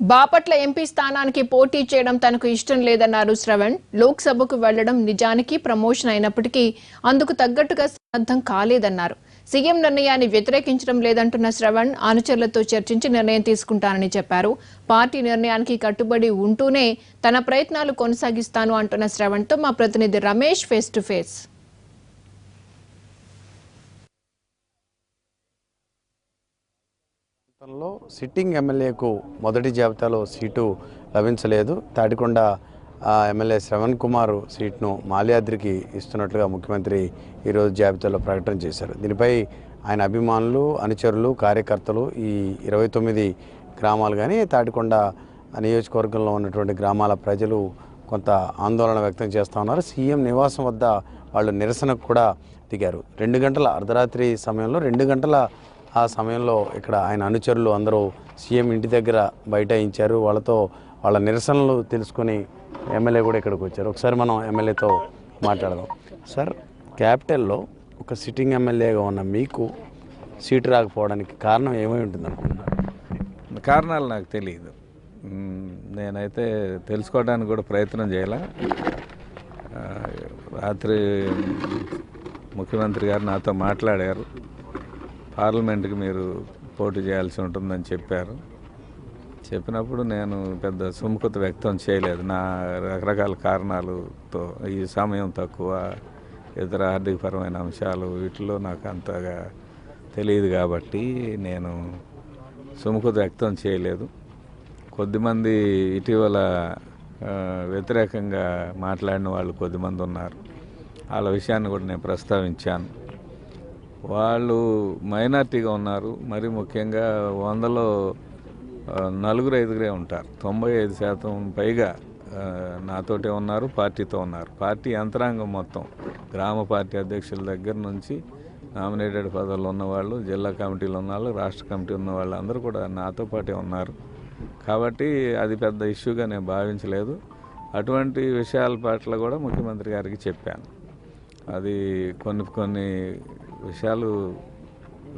Bapatla MP స్థానానికి పోటీ చేయడం తనకు ఇష్టం లేదన్నారు శ్రవణ్. లోక్సభకు వెళ్ళడం నిజానికి ప్రమోషన్ అయినప్పటికీ అందుకు తగ్గట్టుగా సన్నద్ధం కాలేదన్నారు. సీఎం నిర్ణయాన్ని వ్యతిరేకించడం లేదంటున్న శ్రవణ్ అనుచరులతో చర్చించి నిర్ణయం తీసుకుంటానని చెప్పారు. పార్టీ నిర్ణయానికి కట్టుబడి ఉంటూనే తన ప్రయత్నాలు కొనసాగిస్తాను అంటున్న శ్రవణ్తో మా ప్రతినిధి రమేష్ ఫేస్ టు ఫేస్. గతంలో సిట్టింగ్ ఎమ్మెల్యేకు మొదటి జాబితాలో సీటు లభించలేదు. తాడికొండ ఎమ్మెల్యే శ్రవణ్ కుమార్ సీట్ను మాల్యాద్రికి ఇస్తున్నట్లుగా ముఖ్యమంత్రి ఈరోజు జాబితాలో ప్రకటన చేశారు. దీనిపై ఆయన అభిమానులు అనుచరులు కార్యకర్తలు ఈ ఇరవై తొమ్మిది గ్రామాలు కానీ తాడికొండ నియోజకవర్గంలో ఉన్నటువంటి గ్రామాల ప్రజలు కొంత ఆందోళన వ్యక్తం చేస్తూ ఉన్నారు. సీఎం నివాసం వద్ద వాళ్ళు నిరసనకు కూడా దిగారు. రెండు గంటల అర్ధరాత్రి సమయంలో రెండు గంటల ఆ సమయంలో ఇక్కడ ఆయన అనుచరులు అందరూ సీఎం ఇంటి దగ్గర బైఠాయించారు. వాళ్ళతో వాళ్ళ నిరసనలు తెలుసుకొని ఎమ్మెల్యే కూడా ఇక్కడికి వచ్చారు. ఒకసారి మనం ఎమ్మెల్యేతో మాట్లాడదాం. సార్ క్యాపిటల్లో ఒక సిట్టింగ్ ఎమ్మెల్యేగా ఉన్న మీకు సీటు రాకపోవడానికి కారణం ఏమై ఉంటుంది అనుకుంటున్నారు? కారణాలు నాకు తెలియదు. నేనైతే తెలుసుకోవడానికి కూడా ప్రయత్నం చేయాల? రాత్రి ముఖ్యమంత్రి గారు నాతో మాట్లాడారు. పార్లమెంట్కి మీరు పోటీ చేయాల్సి ఉంటుందని చెప్పారు. చెప్పినప్పుడు నేను పెద్ద సుముఖత వ్యక్తం చేయలేదు. నా రకరకాల కారణాలతో ఈ సమయం తక్కువ ఇతర ఆర్థికపరమైన అంశాలు వీటిలో నాకు అంతగా తెలియదు కాబట్టి నేను సుముఖత వ్యక్తం చేయలేదు. కొద్దిమంది ఇటీవల వ్యతిరేకంగా మాట్లాడిన వాళ్ళు కొద్దిమంది ఉన్నారు. వాళ్ళ విషయాన్ని కూడా నేను ప్రస్తావించాను. వాళ్ళు మైనార్టీగా ఉన్నారు. మరి ముఖ్యంగా వందలో నలుగురు ఐదుగురే ఉంటారు. తొంభై ఐదు శాతం పైగా నాతోటే ఉన్నారు పార్టీతో ఉన్నారు. పార్టీ యంత్రాంగం మొత్తం. గ్రామ పార్టీ అధ్యక్షుల దగ్గర నుంచి నామినేటెడ్ పదవులు ఉన్నవాళ్ళు జిల్లా కమిటీలు ఉన్న వాళ్ళు రాష్ట్ర కమిటీ ఉన్న వాళ్ళు అందరూ కూడా నాతో పాటే ఉన్నారు. కాబట్టి అది పెద్ద ఇష్యూగా నేను భావించలేదు. అటువంటి విషయాల పట్ల కూడా ముఖ్యమంత్రి గారికి చెప్పాను. అది కొన్ని కొన్ని విషయాలు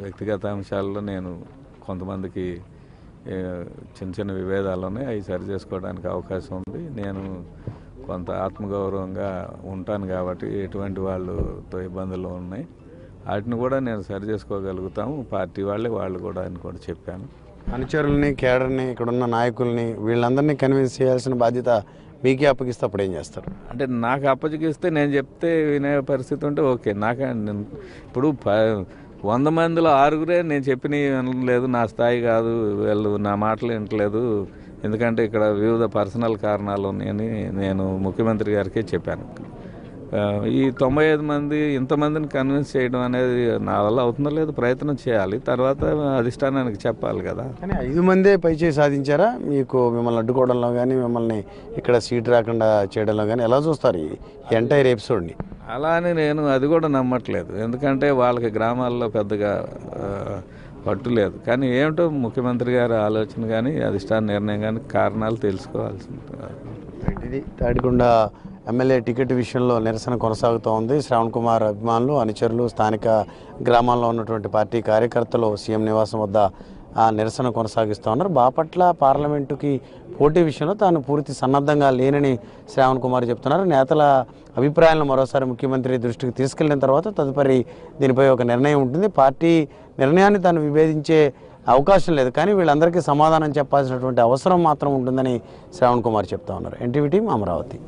వ్యక్తిగత అంశాల్లో నేను కొంతమందికి చిన్న చిన్న విభేదాలు ఉన్నాయి అవి సరి చేసుకోవడానికి అవకాశం ఉంది. నేను కొంత ఆత్మగౌరవంగా ఉంటాను కాబట్టి ఎటువంటి వాళ్ళతో ఇబ్బందులు ఉన్నాయి. వాటిని కూడా నేను సరి చేసుకోగలుగుతాము. పార్టీ వాళ్ళే వాళ్ళు కూడా అని కూడా చెప్పాను. అనుచరుల్ని కేడర్ని ఇక్కడ ఉన్న నాయకుల్ని వీళ్ళందరినీ కన్విన్స్ చేయాల్సిన బాధ్యత మీకే అప్పగిస్తే అప్పుడు ఏం చేస్తారు? అంటే నాకు అప్పచెకిస్తే నేను చెప్తే వినే పరిస్థితి ఉంటే ఓకే. నాకు ఇప్పుడు ప వంద మందిలో ఆరుగురే నేను చెప్పినవి వినలేదు. నా స్థాయి కాదు. వీళ్ళు నా మాటలు వినట్లేదు. ఎందుకంటే ఇక్కడ వివిధ పర్సనల్ కారణాలు ఉన్నాయని నేను ముఖ్యమంత్రి గారికే చెప్పాను. ఈ తొంభై ఐదు మంది ఇంతమందిని కన్విన్స్ చేయడం అనేది నా వల్ల అవుతుందో లేదు ప్రయత్నం చేయాలి. తర్వాత అధిష్టానానికి చెప్పాలి కదా. కానీ ఐదు మందే పైచేయి సాధించారా? మీకు మిమ్మల్ని అడ్డుకోవడంలో కానీ మిమ్మల్ని ఇక్కడ సీట్ రాకుండా చేయడంలో కానీ ఎలా చూస్తారు ఈ ఎంటైర్ ఎపిసోడ్ని? అలా అని నేను అది కూడా నమ్మట్లేదు. ఎందుకంటే వాళ్ళకి గ్రామాల్లో పెద్దగా పట్టు లేదు. కానీ ఏమిటో ముఖ్యమంత్రి గారి ఆలోచన కానీ అధిష్టాన నిర్ణయం కానీ కారణాలు తెలుసుకోవాల్సి ఉంటుంది ఇది తాడికొండ ఎమ్మెల్యే టికెట్ విషయంలో నిరసన కొనసాగుతూ ఉంది. శ్రవణ్ కుమార్ అభిమానులు అనుచరులు స్థానిక గ్రామాల్లో ఉన్నటువంటి పార్టీ కార్యకర్తలు సీఎం నివాసం వద్ద ఆ నిరసన కొనసాగిస్తూ ఉన్నారు. బాపట్ల పార్లమెంటుకి పోటీ విషయంలో తాను పూర్తి సన్నద్ధంగా లేనని శ్రావణ్ కుమార్ చెప్తున్నారు. నేతల అభిప్రాయాలను మరోసారి ముఖ్యమంత్రి దృష్టికి తీసుకెళ్ళిన తర్వాత తదుపరి దీనిపై ఒక నిర్ణయం ఉంటుంది. పార్టీ నిర్ణయాన్ని తాను విభేదించే అవకాశం లేదు కానీ వీళ్ళందరికీ సమాధానం చెప్పాల్సినటువంటి అవసరం మాత్రం ఉంటుందని శ్రావణ్ కుమార్ చెప్తా ఉన్నారు. NTV team Amaravati.